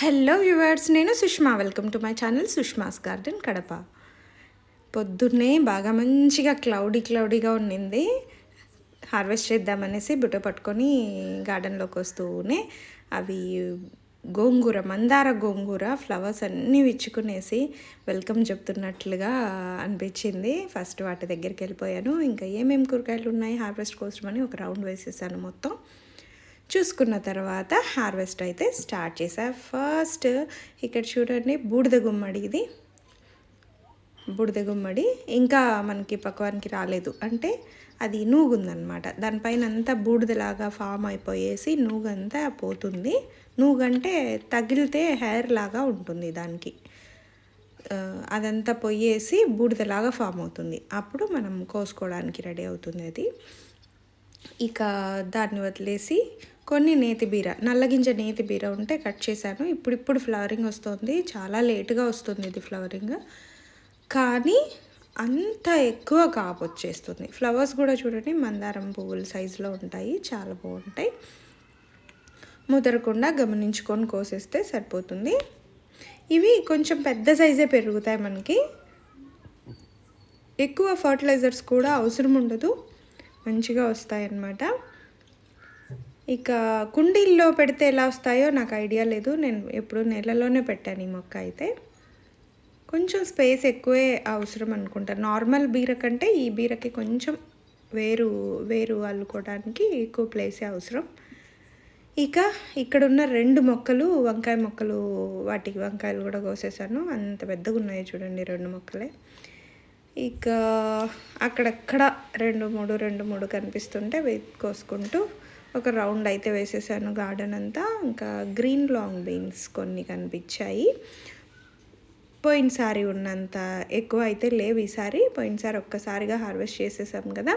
Hello viewers నేను Sushma. Welcome to my channel Sushma's garden Kadapa. పొద్దున్నే బాగా మంచిగా క్లౌడీ క్లౌడీగా ఉండింది హార్వెస్ట్ చేద్దామనేసి బుట్ట పట్టుకొని గార్డెన్లోకి వస్తూనే అవి గోంగూర మందార గోంగూర ఫ్లవర్స్ అన్నీ విచ్చుకునేసి వెల్కమ్ చెప్తున్నట్లుగా అనిపించింది. ఫస్ట్ వాటి దగ్గరికి వెళ్ళిపోయాను. ఇంకా ఏమేమి కూరగాయలు ఉన్నాయి? హార్వెస్ట్ కోసమని ఒక రౌండ్ వేసేసాను మొత్తం. చూసుకున్న తర్వాత హార్వెస్ట్ అయితే స్టార్ట్ చేసా. ఫస్ట్ ఇక్కడ చూడండి బూడిద గుమ్మడి ఇది. బూడిద గుమ్మడి. ఇంకా మనకి పక్వానికి రాలేదు. అంటే అది నూగుందనమాట దానిపైన అంతా బూడిదలాగా ఫామ్ అయిపోయేసి నూగంతా పోతుంది. నూగంటే తగిలితే హెయిర్ లాగా ఉంటుంది దానికి. అదంతా పొయ్యేసి బూడిదలాగా ఫామ్ అవుతుంది. అప్పుడు మనం కోసుకోవడానికి రెడీ అవుతుంది అది. ఇక దాన్ని వదిలేసి కొన్ని నేతి బీర నల్లగింజ నేతి బీర ఉంటే కట్ చేశాను. ఇప్పుడిప్పుడు ఫ్లవరింగ్ వస్తుంది. చాలా లేటుగా వస్తుంది ఇది ఫ్లవరింగ్. కానీ అంత ఎక్కువ కాపు వచ్చేస్తుంది. ఫ్లవర్స్ కూడా చూడండి మందారం పువ్వుల సైజులో ఉంటాయి. చాలా బాగుంటాయి. ముదరకుండా గమనించుకొని కోసేస్తే సరిపోతుంది. ఇవి కొంచెం పెద్ద సైజే పెరుగుతాయి మనకి. ఎక్కువ ఫర్టిలైజర్స్ కూడా అవసరం ఉండదు. మంచిగా వస్తాయి అన్నమాట ఇక కుండీల్లో పెడితే ఎలా వస్తాయో నాకు ఐడియా లేదు. నేను ఎప్పుడు నెలలోనే పెట్టాను ఈ మొక్క అయితే. కొంచెం స్పేస్ ఎక్కువే అవసరం అనుకుంటా. నార్మల్ బీర కంటే ఈ బీరకి కొంచెం వేరు వేరు అల్లుకోవడానికి ఎక్కువ ప్లేసే అవసరం. ఇక ఇక్కడున్న రెండు మొక్కలు వంకాయ మొక్కలు వాటికి వంకాయలు కూడా కోసేసాను. అంత పెద్దగా ఉన్నాయి చూడండి రెండు మొక్కలే. ఇక అక్కడక్కడ రెండు మూడు రెండు మూడు కనిపిస్తుంటే కోసుకుంటూ ఒక రౌండ్ అయితే వేసేసాను గార్డెన్ అంతా. ఇంకా గ్రీన్ లాంగ్ బీన్స్ కొన్ని కనిపించాయి. పోయినసారి ఉన్నంత ఎక్కువ అయితే లేవు ఈసారి. పోయినసారి ఒక్కసారిగా హార్వెస్ట్ చేసేసాం కదా.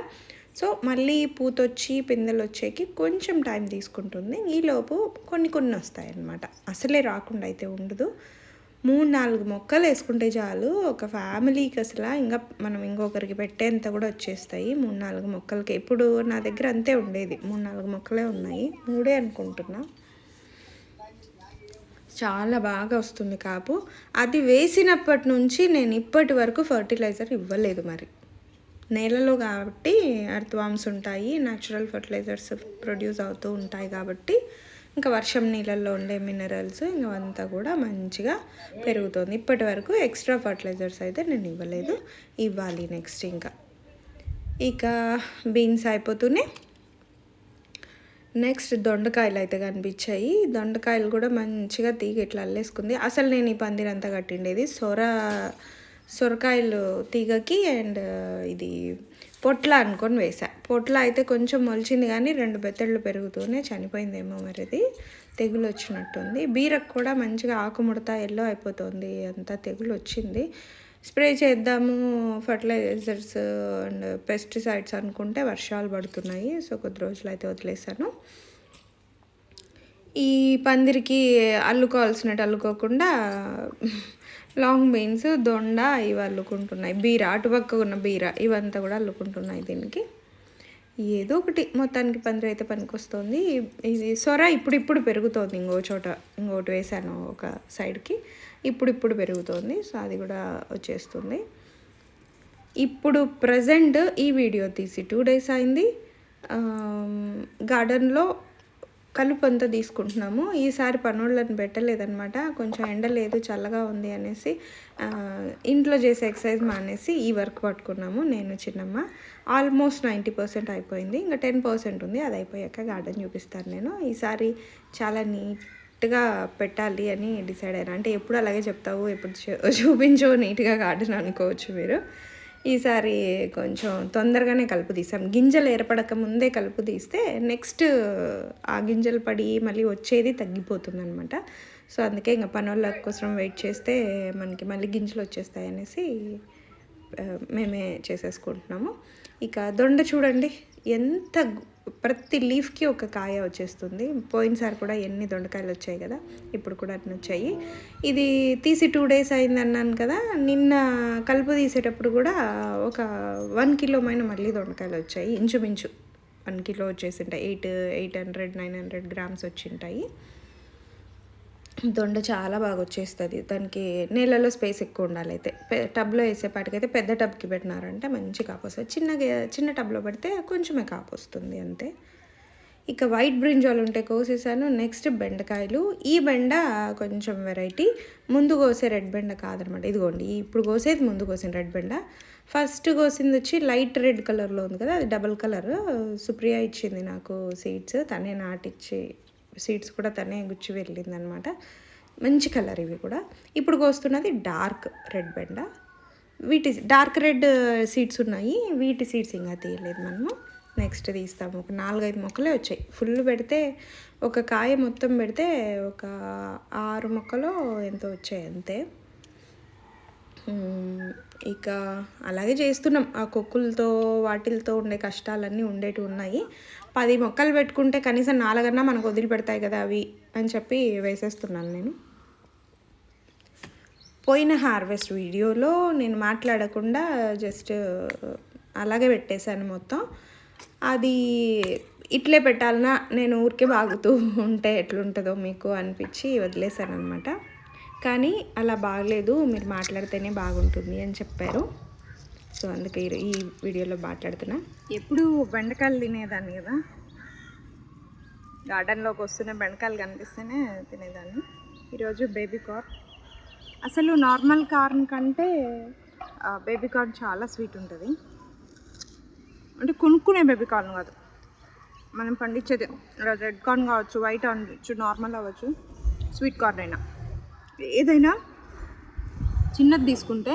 సో మళ్ళీ పూతొచ్చి పిందెలు వచ్చేకి కొంచెం టైం తీసుకుంటుంది. ఈలోపు కొన్ని కొన్ని వస్తాయి అన్నమాట అసలే రాకుండా అయితే ఉండదు. మూడు నాలుగు మొక్కలు వేసుకుంటే చాలు. ఒక ఫ్యామిలీకి అసలు ఇంకా మనం ఇంకొకరికి పెట్టేంత కూడా వచ్చేస్తాయి. మూడు నాలుగు మొక్కలకి. ఇప్పుడు నా దగ్గర అంతే ఉండేది. మూడు నాలుగు మొక్కలే ఉన్నాయి. మూడే అనుకుంటున్నా. చాలా బాగా వస్తుంది కాపు. అది వేసినప్పటి నుంచి నేను ఇప్పటి వరకు ఫర్టిలైజర్ ఇవ్వలేదు మరి. నేలలో కాబట్టి అర్థవామ్స్ ఉంటాయి. న్యాచురల్ ఫర్టిలైజర్స్ ప్రొడ్యూస్ అవుతూ ఉంటాయి కాబట్టి ఇంకా వర్షం నీళ్ళల్లో ఉండే మినరల్స్ ఇంకా అంతా కూడా మంచిగా పెరుగుతుంది. ఇప్పటి వరకు ఎక్స్ట్రా ఫర్టిలైజర్స్ అయితే నేను ఇవ్వలేదు. ఇవ్వాలి నెక్స్ట్ ఇంకా. ఇక బీన్స్ అయిపోతూనే నెక్స్ట్ దొండకాయలు అయితే కనిపించాయి. దొండకాయలు కూడా మంచిగా తీగ ఇట్లా అల్లేసుకుంది. అసలు నేను ఈ పందిరంతా కట్టిండేది సొర సొరకాయలు తీగకి అండ్ ఇది పొట్ల అనుకొని వేసా పొట్ల అయితే కొంచెం మొలిచింది కానీ రెండు బెత్తళ్ళు పెరుగుతూనే చనిపోయిందేమో మరి అది తెగులు వచ్చినట్టుంది బీరకు కూడా మంచిగా ఆకుముడత ఎల్లో అయిపోతుంది అంతా తెగులు వచ్చింది స్ప్రే చేద్దాము ఫర్టిలైజర్స్ అండ్ పెస్టిసైడ్స్ అనుకుంటే వర్షాలు పడుతున్నాయి. సో కొద్ది రోజులు అయితే వదిలేసాను ఈ పందిరికి అల్లుకోవాల్సినట్టు అల్లుకోకుండా లాంగ్ బీన్స్ దొండ ఇవి అల్లుకుంటున్నాయి. బీర అటుపక్క ఉన్న బీర ఇవంతా కూడా అల్లుకుంటున్నాయి దీనికి. ఏదో ఒకటి మొత్తానికి పందిరి అయితే పనికొస్తుంది. ఇది సొర ఇప్పుడిప్పుడు పెరుగుతోంది. ఇంకో చోట ఇంకోటి వేసాను ఒక సైడ్కి. ఇప్పుడిప్పుడు పెరుగుతోంది. సో అది కూడా వచ్చేస్తుంది. ఇప్పుడు ప్రజెంట్ ఈ వీడియో తీసి టూ డేస్ అయింది. గార్డెన్లో కలుపు అంతా తీసుకుంటున్నాము. ఈసారి పనులను పెట్టలేదనమాట కొంచెం ఎండ లేదు చల్లగా ఉంది అనేసి ఇంట్లో చేసే ఎక్సర్సైజ్ మానేసి ఈ వర్క్ పట్టుకున్నాము నేను చిన్నమ్మ. ఆల్మోస్ట్ నైంటీ పర్సెంట్ అయిపోయింది. ఇంకా టెన్ పర్సెంట్ ఉంది. అది అయిపోయాక గార్డెన్ చూపిస్తాను నేను. ఈసారి చాలా నీట్గా పెట్టాలి అని డిసైడ్ అయినా. అంటే ఎప్పుడు అలాగే చెప్తావు ఎప్పుడు చూ- చూపించో నీట్గా గార్డెన్ అనుకోవచ్చు మీరు. ఈసారి కొంచెం తొందరగానే కలుపు తీసాం. గింజలు ఏర్పడక ముందే కలుపు తీస్తే నెక్స్ట్ ఆ గింజలు పడి మళ్ళీ వచ్చేది తగ్గిపోతుంది అనమాట సో అందుకే ఇంకా పనుల కోసం వెయిట్ చేస్తే మనకి మళ్ళీ గింజలు వచ్చేస్తాయి అనేసి మేమే చేసేసుకుంటున్నాము. ఇక దొండ చూడండి ఎంత ప్రతి లీఫ్కి ఒక కాయ వచ్చేస్తుంది. పోయినసారి కూడా ఎన్ని దొండకాయలు వచ్చాయి కదా ఇప్పుడు కూడా అన్ని వచ్చాయి. ఇది తీసి టూ డేస్ అయింది అన్నాను కదా నిన్న కలుపు తీసేటప్పుడు కూడా ఒక వన్ కిలో మైన మళ్ళీ దొండకాయలు వచ్చాయి. ఇంచుమించు వన్ కిలో వచ్చేసి ఉంటాయి eight eight hundred nine hundred grams వచ్చింటాయి. దొండ చాలా బాగా వచ్చేస్తుంది. దానికి నీళ్ళలో స్పేస్ ఎక్కువ ఉండాలి అయితే. టబ్లో వేసేపాటికైతే పెద్ద టబ్కి పెట్టినారంటే మంచి కాపు వస్తుంది. చిన్న చిన్న టబ్లో పెడితే కొంచెమే కాపు వస్తుంది అంతే. ఇక వైట్ బ్రింజాలు ఉంటే కోసేసాను. నెక్స్ట్ బెండకాయలు. ఈ బెండ కొంచెం వెరైటీ. ముందు కోసే రెడ్ బెండ కాదనమాట. ఇదిగోండి ఇప్పుడు కోసేది ముందు కోసిన రెడ్ బెండ. ఫస్ట్ కోసింది వచ్చి లైట్ రెడ్ కలర్లో ఉంది కదా అది డబల్ కలర్. సుప్రియ ఇచ్చింది నాకు సీడ్స్. తనే నాటిచ్చి సీడ్స్ కూడా తనే గుచ్చి వెళ్ళింది అనమాట మంచి కలర్ ఇవి కూడా. ఇప్పుడు కోస్తున్నది డార్క్ రెడ్ బెండ. వీటి డార్క్ రెడ్ సీడ్స్ ఉన్నాయి. వీటి సీడ్స్ ఇంకా తీయలేదు మనము. నెక్స్ట్ తీస్తాము. ఒక నాలుగైదు మొక్కలే వచ్చాయి. ఫుల్ పెడితే ఒక కాయ మొత్తం పెడితే ఒక ఆరు మొక్కలు ఎంతో వచ్చాయి అంతే. ఇక అలాగే చేస్తున్నాం. ఆ కొక్కులతో వాటిలతో ఉండే కష్టాలన్నీ ఉండేటివి ఉన్నాయి. పది మొక్కలు పెట్టుకుంటే కనీసం నాలుగన్నా మనకు వదిలిపెడతాయి కదా అవి అని చెప్పి వేసేస్తున్నాను నేను. పోయిన హార్వెస్ట్ వీడియోలో నేను మాట్లాడకుండా జస్ట్ అలాగే పెట్టేశాను మొత్తం. అది ఇట్లే పెట్టాలన్నా నేను ఊరికే బాగుతూ ఉంటే ఎట్లుంటుందో మీకు అనిపించి వదిలేశాను అనమాట కానీ అలా బాగలేదు మీరు మాట్లాడితేనే బాగుంటుంది అని చెప్పారు. సో అందుకే ఈ- ఈ వీడియోలో మాట్లాడుతున్నా. ఎప్పుడు బెండకాయలు తినేదాన్ని కదా? గార్డెన్లోకి వస్తున్న బెండకాయలు కనిపిస్తేనే తినేదాన్ని. ఈరోజు బేబీ కార్న్. అసలు నార్మల్ కార్న్ కంటే బేబీ కార్న్ చాలా స్వీట్ ఉంటుంది. అంటే కొనుక్కునే బేబీ కార్న్ కాదు. మనం పండించేది రెడ్ కార్న్ కావచ్చు వైట్ అవ్వచ్చు నార్మల్ అవ్వచ్చు. స్వీట్ కార్న్ అయినా. ఏదైనా చిన్నది తీసుకుంటే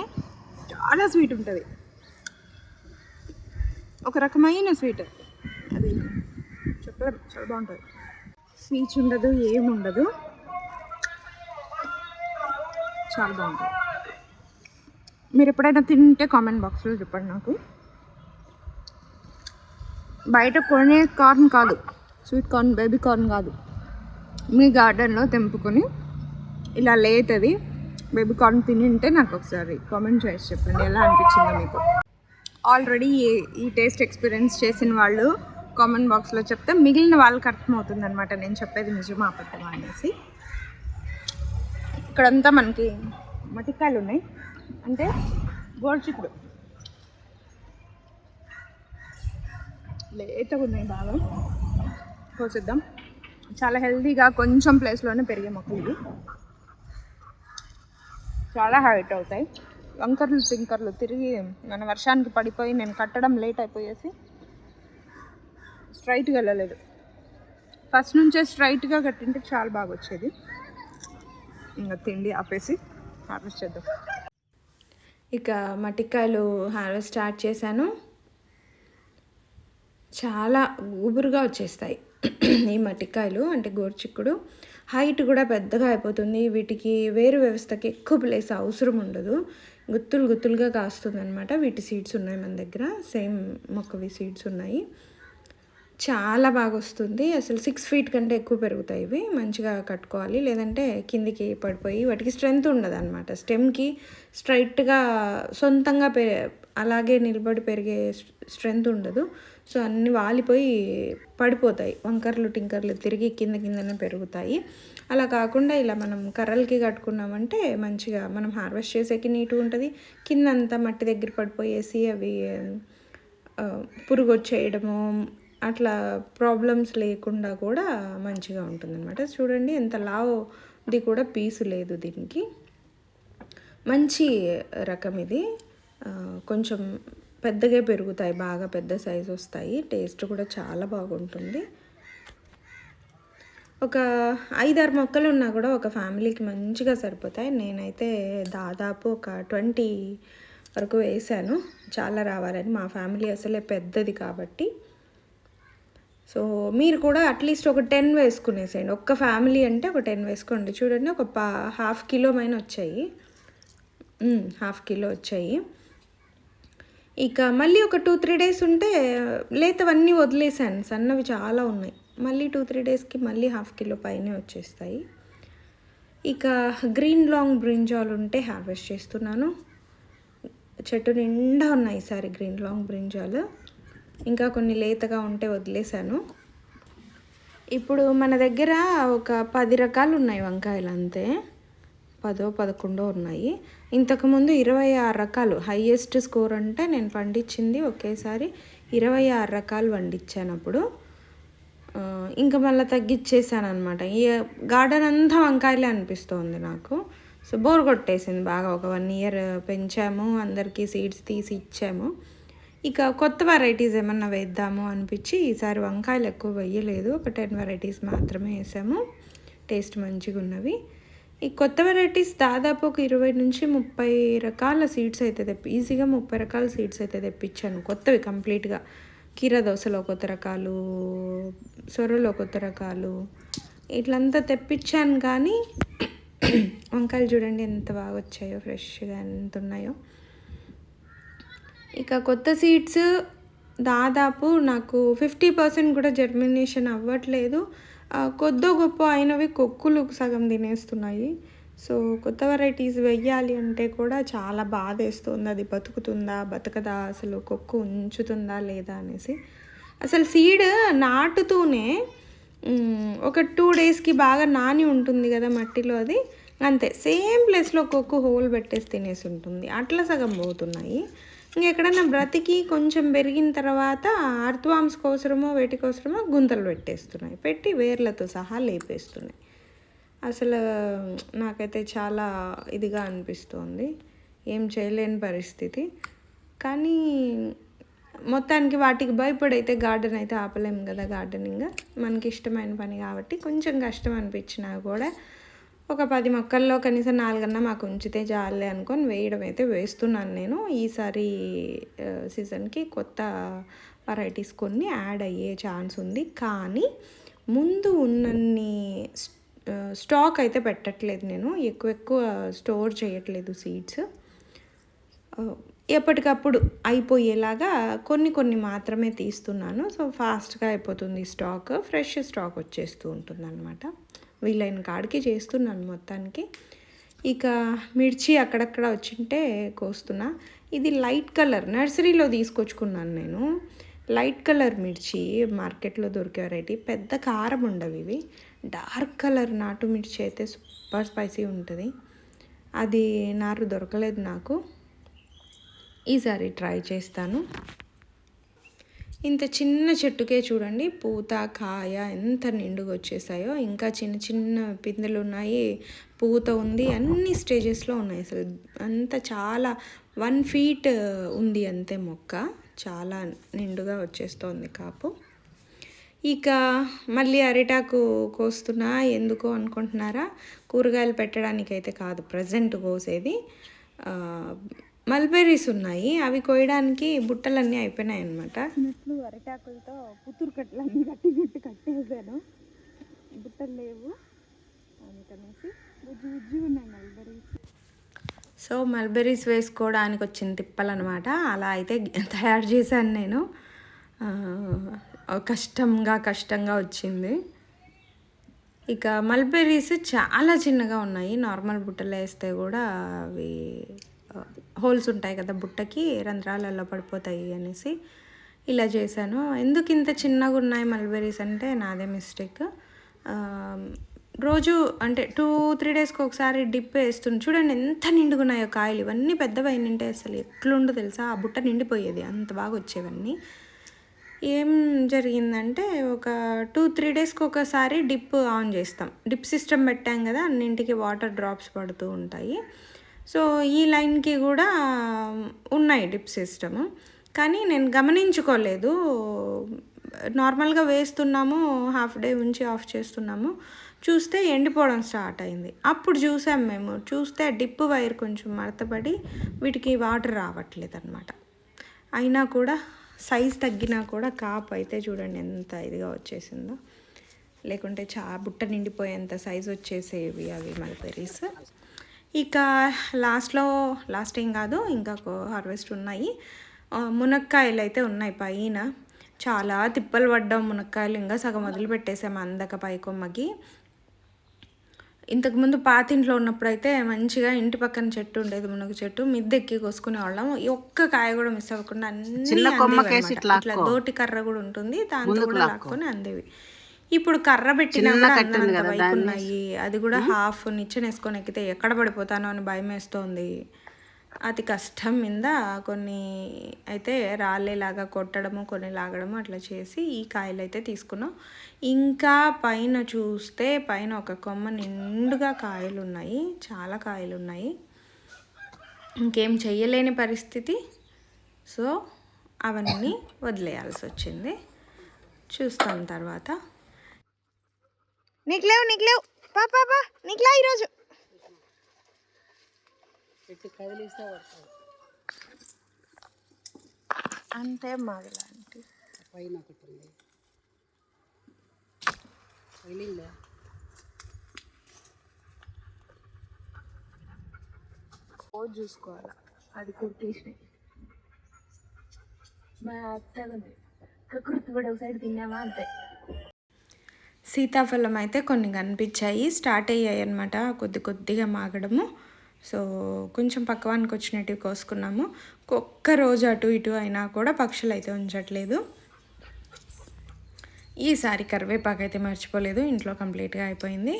చాలా స్వీట్ ఉంటుంది. ఒక రకమైన స్వీట్. అది చెప్పలేదు చాలా బాగుంటుంది. స్వీచ్ ఉండదు ఏముండదు చాలా బాగుంటుంది. మీరు ఎప్పుడైనా తింటే కామెంట్ బాక్స్లో చెప్పండి నాకు. బయట కొనే కార్న్ కాదు. స్వీట్ కార్న్ బేబీ కార్న్ కాదు. మీ గార్డెన్లో తెంపుకొని ఇలా లేతది బేబీ కార్న్ తినింటే నాకు ఒకసారి కామెంట్ చేసి చెప్పండి. ఎలా అనిపించిందో మీకు. ఆల్రెడీ ఈ టేస్ట్ ఎక్స్పీరియన్స్ చేసిన వాళ్ళు కామెంట్ బాక్స్లో చెప్తే మిగిలిన వాళ్ళకి అర్థమవుతుంది అనమాట నేను చెప్పేది నిజమా అబద్ధమా అనేసి. ఇక్కడంతా మనకి మటికాయలు ఉన్నాయి. అంటే గోడ్చిక్కుడు లేతగా ఉన్నాయి బాగా. కోసిద్దాం. చాలా హెల్తీగా కొంచెం ప్లేస్లోనే పెరిగే మొక్కలు ఇవి. చాలా హైట్ అవుతాయి. వంకర్లు టింకర్లు తిరిగి మన వర్షానికి పడిపోయి నేను కట్టడం లేట్ అయిపోయేసి స్ట్రైట్గా వెళ్ళలేదు. ఫస్ట్ నుంచే స్ట్రైట్గా కట్టింటే చాలా బాగా వచ్చేది. ఇంకా తిండి ఆపేసి హార్వెస్ట్ చేద్దాం. ఇక మటికాయలు హార్వెస్ట్ స్టార్ట్ చేశాను. చాలా ఊబురుగా వచ్చేస్తాయి ఈ మట్టికాయలు అంటే గోర్చిక్కుడు. హైట్ కూడా పెద్దగా అయిపోతుంది. వీటికి వేరు వ్యవస్థకి ఎక్కువ ప్లేస్ అవసరం ఉండదు. గుత్తులు గుత్తులుగా కాస్తుంది అనమాట వీటి సీడ్స్ ఉన్నాయి మన దగ్గర. సేమ్ మొక్కవి సీడ్స్ ఉన్నాయి. చాలా బాగా వస్తుంది అసలు సిక్స్ ఫీట్ కంటే ఎక్కువ పెరుగుతాయి ఇవి. మంచిగా కట్టుకోవాలి. లేదంటే కిందికి పడిపోయి వాటికి స్ట్రెంగ్త్ ఉండదు అనమాట స్టెమ్కి స్ట్రైట్గా సొంతంగా పె అలాగే నిలబడి పెరిగే స్ట్రెంగ్త్ ఉండదు. సో అన్నీ వాలిపోయి పడిపోతాయి. వంకర్లు టింకర్లు తిరిగి కింద కిందనే పెరుగుతాయి. అలా కాకుండా ఇలా మనం కర్రలకి కట్టుకున్నామంటే మంచిగా మనం హార్వెస్ట్ చేసేకి నీట్గా ఉంటుంది. కింద అంతా మట్టి దగ్గర పడిపోయేసి అవి పురుగు వచ్చేయడము అట్లా ప్రాబ్లమ్స్ లేకుండా కూడా మంచిగా ఉంటుందన్నమాట. చూడండి ఎంత లావుది కూడా పీసు లేదు దీనికి. మంచి రకం ఇది. కొంచెం పెద్దగా పెరుగుతాయి బాగా పెద్ద సైజు వస్తాయి. టేస్ట్ కూడా చాలా బాగుంటుంది. ఒక ఐదారు మొక్కలు ఉన్నా కూడా ఒక ఫ్యామిలీకి మంచిగా సరిపోతాయి. నేనైతే దాదాపు ఒక ట్వంటీ వరకు వేసాను. చాలా రావాలని. మా ఫ్యామిలీ అసలే పెద్దది కాబట్టి. సో మీరు కూడా అట్లీస్ట్ ఒక టెన్ వేసుకునేసేయండి. ఒక్క ఫ్యామిలీ అంటే ఒక టెన్ వేసుకోండి. చూడండి ఒక పా హాఫ్ కిలో మైన వచ్చాయి. హాఫ్ కిలో వచ్చాయి. ఇక మళ్ళీ ఒక టూ త్రీ డేస్ ఉంటే లేతవన్నీ వదిలేసాను. సన్నవి చాలా ఉన్నాయి. మళ్ళీ టూ త్రీ డేస్కి మళ్ళీ హాఫ్ కిలో పైనే వచ్చేస్తాయి. ఇక గ్రీన్ లాంగ్ బ్రింజాల్ ఉంటే హార్వెస్ట్ చేస్తున్నాను. చెట్టు నిండా ఉన్నాయి ఈసారి గ్రీన్ లాంగ్ బ్రింజాల్ ఇంకా కొన్ని లేతగా ఉంటే వదిలేశాను ఇప్పుడు మన దగ్గర ఒక పది రకాలు ఉన్నాయి వంకాయలు అంతే పదో పదకొండో ఉన్నాయి. ఇంతకుముందు ఇరవై ఆరు రకాలు. హయ్యెస్ట్ స్కోర్ అంటే నేను పండించింది ఒకేసారి ఇరవై ఆరు రకాలు పండించాను అప్పుడు. ఇంకా మళ్ళీ తగ్గించేసాను అనమాట ఈ గార్డెన్ అంతా వంకాయలే అనిపిస్తోంది నాకు. సో బోర్ కొట్టేసింది బాగా. ఒక వన్ ఇయర్ పెంచాము అందరికీ సీడ్స్ తీసి ఇచ్చాము. ఇక కొత్త వెరైటీస్ ఏమన్నా వేద్దాము అనిపించి ఈసారి వంకాయలు ఎక్కువ వేయలేదు. ఒక టెన్ వెరైటీస్ మాత్రమే వేసాము. టేస్ట్ మంచిగా ఉన్నవి ఈ కొత్త వెరైటీస్ దాదాపు ఒక ఇరవై నుంచి ముప్పై రకాల సీడ్స్ అయితే తెప్పి ఈజీగా ముప్పై రకాల సీడ్స్ అయితే తెప్పించాను. కొత్తవి కంప్లీట్గా కీర దోశలో కొత్త రకాలు సొరలో కొత్త రకాలు ఇట్లంతా తెప్పించాను కానీ వంకాయలు చూడండి ఎంత బాగా వచ్చాయో ఫ్రెష్గా ఎంత ఉన్నాయో. ఇక కొత్త సీడ్స్ దాదాపు నాకు ఫిఫ్టీ పర్సెంట్ కూడా జర్మినేషన్ అవ్వట్లేదు. కొద్దో గొప్ప అయినవి కొక్కులు సగం తినేస్తున్నాయి. సో కొత్త వెరైటీస్ వెయ్యాలి అంటే కూడా చాలా బాధ వేస్తుంది అది బతుకుతుందా బతకదా అసలు కొక్కు ఉంచుతుందా లేదా అనేసి. అసలు సీడ్ నాటుతూనే ఒక టూ డేస్కి బాగా నాని ఉంటుంది కదా మట్టిలో అది. అంతే సేమ్ ప్లేస్లో కొక్కు హోల్ పెట్టేసి తినేసి ఉంటుంది. అట్లా సగం పోతున్నాయి. ఇంకెక్కడన్నా బ్రతికి కొంచెం పెరిగిన తర్వాత అర్థవామ్స్ కోసరమో వేటి కోసరమో గుంతలు పెట్టేస్తున్నాయి. పెట్టి వేర్లతో సహా లేపేస్తున్నాయి. అసలు నాకైతే చాలా ఇదిగా అనిపిస్తోంది. ఏం చేయలేని పరిస్థితి. కానీ మొత్తానికి వాటికి భయపడైతే గార్డెన్ అయితే ఆపలేము కదా గార్డెనింగ్. మనకి ఇష్టమైన పని కాబట్టి కొంచెం కష్టం అనిపించినా కూడా ఒక పది మొక్కల్లో కనీసం నాలుగన్నా మాకు ఉంచితే చాలే అనుకొని వేయడం అయితే వేస్తున్నాను నేను. ఈసారి సీజన్కి కొత్త వెరైటీస్ కొన్ని యాడ్ అయ్యే ఛాన్స్ ఉంది. కానీ ముందు ఉన్నన్ని స్టాక్ అయితే పెట్టట్లేదు నేను. ఎక్కువ ఎక్కువ స్టోర్ చేయట్లేదు సీడ్స్. ఎప్పటికప్పుడు అయిపోయేలాగా కొన్ని కొన్ని మాత్రమే తీస్తున్నాను. సో ఫాస్ట్గా అయిపోతుంది స్టాక్. ఫ్రెష్ స్టాక్ వచ్చేస్తూ ఉంటుంది అనమాట వీలైన కాడికి చేస్తున్నాను మొత్తానికి. ఇక మిర్చి అక్కడక్కడ వచ్చింటే కోస్తున్నా. ఇది లైట్ కలర్ నర్సరీలో తీసుకొచ్చుకున్నాను నేను. లైట్ కలర్ మిర్చి మార్కెట్లో దొరికే వెరైటీ. పెద్ద కారం ఉండవు ఇవి. డార్క్ కలర్ నాటు మిర్చి అయితే సూపర్ స్పైసీ ఉంటుంది. అది నారు దొరకలేదు నాకు. ఈసారి ట్రై చేస్తాను. ఇంత చిన్న చెట్టుకే చూడండి. పూత కాయ ఎంత నిండుగా వచ్చేసాయో. ఇంకా చిన్న చిన్న పిందెలు ఉన్నాయి. పూత ఉంది. అన్ని స్టేజెస్లో ఉన్నాయి అసలు. అంత చాలా వన్ ఫీట్ ఉంది అంతే మొక్క. చాలా నిండుగా వచ్చేస్తోంది కాపు. ఇక మళ్ళీ అరిటాకు కోస్తున్నా ఎందుకు అనుకుంటున్నారా? కూరగాయలు పెట్టడానికైతే కాదు. ప్రజెంట్ కోసేది. మల్బెర్రీస్ ఉన్నాయి. అవి కోయడానికి బుట్టలన్నీ అయిపోయినాయి అనమాట అరిటాకులతో పుత్తూరు కట్టలు అన్ని కట్టినట్టు కట్టేసాను బుట్టలు లేవు. అందుకనేసి ఉన్నాయి మల్బరీస్ సో మల్బెర్రీస్ వేసుకోవడానికి వచ్చిన తిప్పలనమాట అలా అయితే తయారు చేశాను నేను. కష్టంగా కష్టంగా వచ్చింది. ఇక మల్బెర్రీస్ చాలా చిన్నగా ఉన్నాయి. నార్మల్ బుట్టలు వేస్తే కూడా అవి హోల్స్ ఉంటాయి కదా బుట్టకి రంధ్రాలలో పడిపోతాయి అనేసి ఇలా చేశాను. ఎందుకు ఇంత చిన్నగా ఉన్నాయి మల్బెర్రీస్ అంటే నాదే మిస్టేక్. రోజు అంటే టూ త్రీ డేస్కి ఒకసారి డిప్ వేస్తుంది చూడండి ఎంత నిండుగా ఉన్నాయో కాయలు. ఇవన్నీ పెద్దవి అయినంటే అసలు ఎట్లుండో తెలుసా? ఆ బుట్ట నిండిపోయేది. అంత బాగా వచ్చేవన్నీ. ఏం జరిగిందంటే ఒక టూ త్రీ డేస్కి ఒకసారి డిప్ ఆన్ చేస్తాం. డిప్ సిస్టమ్ పెట్టాం కదా అన్నింటికి వాటర్ డ్రాప్స్ పడుతూ ఉంటాయి. సో ఈ లైన్కి కూడా ఉన్నాయి డిప్ సిస్టము. కానీ నేను గమనించుకోలేదు. నార్మల్గా వేస్తున్నాము హాఫ్ డే ఉంచి ఆఫ్ చేస్తున్నాము. చూస్తే ఎండిపోవడం స్టార్ట్ అయింది. అప్పుడు చూసాం మేము. చూస్తే డిప్ వైర్ కొంచెం మడతపడి వీటికి వాటర్ రావట్లేదు అనమాట అయినా కూడా సైజ్ తగ్గినా కూడా కాప్ అయితే చూడండి ఎంత ఇదిగా వచ్చేసిందో. లేకుంటే చా బుట్ట నిండిపోయేంత సైజ్ వచ్చేసేవి అవి మల్బెర్రీస్ ఇక లాస్ట్లో లాస్ట్ ఏం కాదు ఇంకా హార్వెస్ట్ ఉన్నాయి. మునక్కాయలు అయితే ఉన్నాయి పైన. చాలా తిప్పలు పడ్డాం మునక్కాయలు ఇంకా సగం వదిలిపెట్టేసాము అందక పైకొమ్మకి ఇంతకుముందు పాతింట్లో ఉన్నప్పుడు అయితే మంచిగా ఇంటి పక్కన చెట్టు ఉండేది మునగ చెట్టు. మిద్దె ఎక్కి కోసుకునే వాళ్ళం. ఈ ఒక్క కాయ కూడా మిస్ అవ్వకుండా అన్ని ఇట్లా దోటి కర్ర కూడా ఉంటుంది దాంతో కూడా లాక్కొని అందేవి. ఇప్పుడు కర్ర పెట్టినా ఉన్నాయి. అది కూడా హాఫ్ నిచ్చెన వేసుకొని ఎక్కితే ఎక్కడ పడిపోతానో అని భయం వేస్తోంది. అతి కష్టం మీద కొన్ని అయితే రాళ్ళేలాగా కొట్టడము కొన్ని లాగడము అట్లా చేసి ఈ కాయలు అయితే తీసుకున్నాం. ఇంకా పైన చూస్తే పైన ఒక కొమ్మ నిండుగా కాయలు ఉన్నాయి. చాలా కాయలు ఉన్నాయి. ఇంకేం చెయ్యలేని పరిస్థితి. సో అవన్నీ వదిలేయాల్సి వచ్చింది. చూస్తాం తర్వాత. నీకు లేవు నీకు లేవు. పా పా పా. నీకు లే ఈరోజు. అంటే మాది లాంటి పైన ఒకటి ఉంది. తగిలిందా రోజు చూసుకోవాలి? అది కుర్తీసినాయి మా అత్త కుర్తి కూడా ఒకసారి తిన్నామా అంతే. సీతాఫలం అయితే కొన్ని కనిపించాయి. స్టార్ట్ అయ్యాయి అనమాట కొద్ది కొద్దిగా మాగడము. సో కొంచెం పక్కవానికి వచ్చినట్టు కోసుకున్నాము. ఒక్క రోజు అటు ఇటు అయినా కూడా పక్షులు అయితే ఉంచట్లేదు. ఈసారి కరివేపాకు అయితే మర్చిపోలేదు. ఇంట్లో కంప్లీట్గా అయిపోయింది.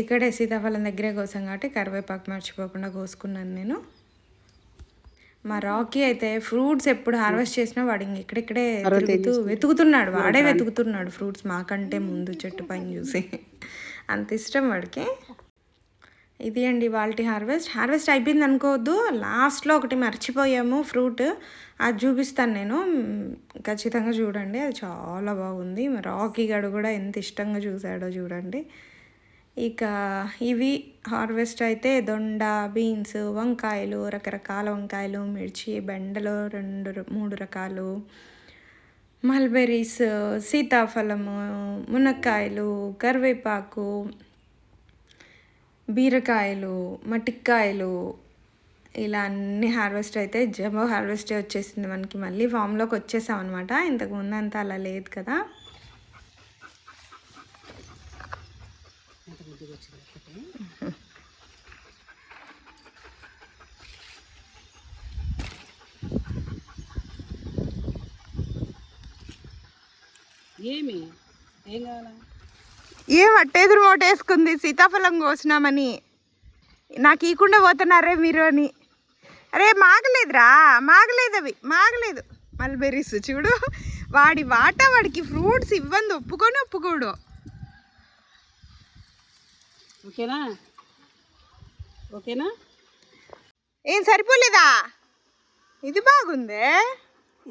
ఇక్కడే సీతాఫలం దగ్గరే కోసాం కాబట్టి కరివేపాకు మర్చిపోకుండా కోసుకున్నాను నేను. మా రాకీ అయితే ఫ్రూట్స్ ఎప్పుడు హార్వెస్ట్ చేసినా వాడు ఇంక ఇక్కడిక్కడే తిరుగుతూ వెతుకుతున్నాడు. వాడే వెతుకుతున్నాడు ఫ్రూట్స్ మాకంటే ముందు చెట్టు పైన చూసి. అంత ఇష్టం వాడికి. ఇది అండి వాళ్ళ హార్వెస్ట్. హార్వెస్ట్ అయిపోయింది అనుకోవద్దు. లాస్ట్లో ఒకటి మర్చిపోయాము ఫ్రూట్. అది చూపిస్తాను నేను. ఖచ్చితంగా చూడండి. అది చాలా బాగుంది. రాకీ గడు కూడా ఎంత ఇష్టంగా చూసాడో చూడండి. ఇక ఇవి హార్వెస్ట్ అయితే దొండ బీన్స్ వంకాయలు రకరకాల వంకాయలు మిర్చి బెండలు రెండు మూడు రకాలు. మల్బెరీస్ సీతాఫలము మునక్కాయలు కరివేపాకు బీరకాయలు మటిక్కాయలు ఇలా అన్ని హార్వెస్ట్ అయితే జంబో హార్వెస్ట్ వచ్చేసింది మనకి. మళ్ళీ ఫామ్లోకి వచ్చేసాం అనమాట ఇంతకు ముందు అంతా అలా లేదు కదా ఎంత ముద్దుగా వచ్చింది ఒకటి ఏమి? ఏం కావాలా? ఏం అట్టెదురు మోటేసుకుంది సీతాఫలం కోసినామని. నాకు ఇవ్వకుండా పోతున్నారే మీరు అని. అరే మాగలేదురా. మాగలేదు అవి. మాగలేదు. మల్బెర్రీస్ చూడు. వాడి వాట వాడికి ఫ్రూట్స్ ఇవ్వంది. ఒప్పుకొని ఒప్పుకోడు. ఓకేనా? ఓకేనా? ఏం సరిపోలేదా? ఇది బాగుందే.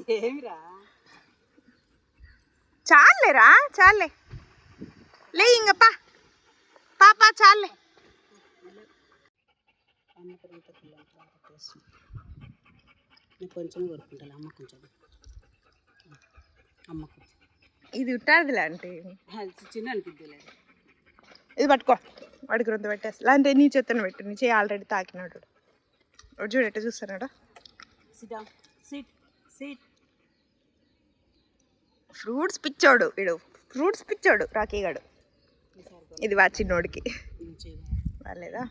ఏమిరా? చాలేరా చాలే లే ఇంగప్పా. పాపా చాలే కొంచెం కొరుకుంటాను అమ్మ కొంచెం. అమ్మ కొంచెం. ఇది ఉంటాడుదిలే అంటే? చిన్న అనిపిద్దులే. ఇది పట్టుకో. వాడికి రొంత పెట్టేస్తా. అంటే నీ చేతను పెట్టు. నీ చేయి ఆల్రెడీ తాకినాడు. వాడు చూడు ఎట్ట చూస్తున్నాడా. ఫ్రూట్స్ పిచ్చోడు వీడు. ఫ్రూట్స్ పిచ్చోడు రాకీగాడు ఇది వా చిన్నోడికి. బాగాలేదా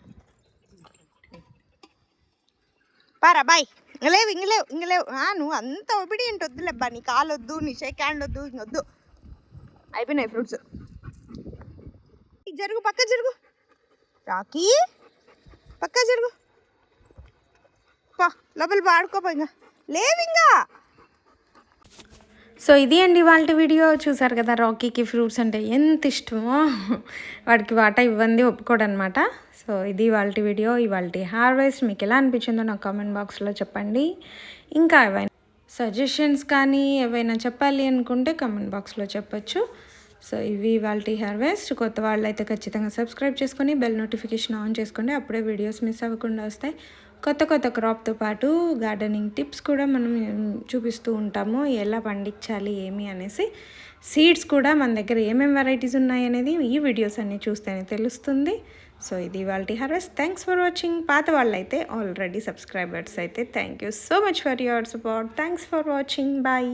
పారా బాయ్. ఇంగలేవు ఇంగలేవు ఇంగలేవు ఆ, నువ్వు అంత ఒబిడియంట్ వద్దులేబ్బా నీ కాలు వద్దు నీ షేక్ హ్యాండ్ వద్దు ఇంకొద్దు అయిపోయినాయి ఫ్రూట్స్ జరుగు పక్క జరుగు. రాకీ పక్క జరుగు. పా లోపల పాడుకోపో ఇంకా. లేవు ఇంకా. సో ఇది అండి వాళ్ళ వీడియో. చూసారు కదా రాకీకి ఫ్రూట్స్ అంటే ఎంత ఇష్టమో. వాడికి వాటా ఇవ్వండి ఒప్పుకోడనమాట. సో ఇది వాళ్ళ వీడియో ఇవాళ హార్వెస్ట్. మీకు ఎలా అనిపించిందో నాకు కామెంట్ బాక్స్లో చెప్పండి. ఇంకా ఏవైనా సజెషన్స్ కానీ ఏవైనా చెప్పాలి అనుకుంటే కామెంట్ బాక్స్లో చెప్పచ్చు. సో ఇవి వాళ్ళ హార్వెస్ట్. కొత్త వాళ్ళు అయితే ఖచ్చితంగా సబ్స్క్రైబ్ చేసుకొని బెల్ నోటిఫికేషన్ ఆన్ చేసుకోండి. అప్పుడే వీడియోస్ మిస్ అవ్వకుండా వస్తాయి. కొత్త కొత్త క్రాప్తో పాటు గార్డెనింగ్ టిప్స్ కూడా మనం చూపిస్తూ ఉంటాము. ఎలా పండించాలి ఏమి అనేసి. సీడ్స్ కూడా మన దగ్గర ఏమేమి వెరైటీస్ ఉన్నాయి అనేది ఈ వీడియోస్ అన్ని చూస్తేనే తెలుస్తుంది. సో ఇది వాళ్ళ హార్వెస్ట్. థ్యాంక్స్ ఫర్ వాచింగ్ పాత వాళ్ళైతే ఆల్రెడీ సబ్స్క్రైబర్స్ అయితే thank you so much for your support thanks for watching bye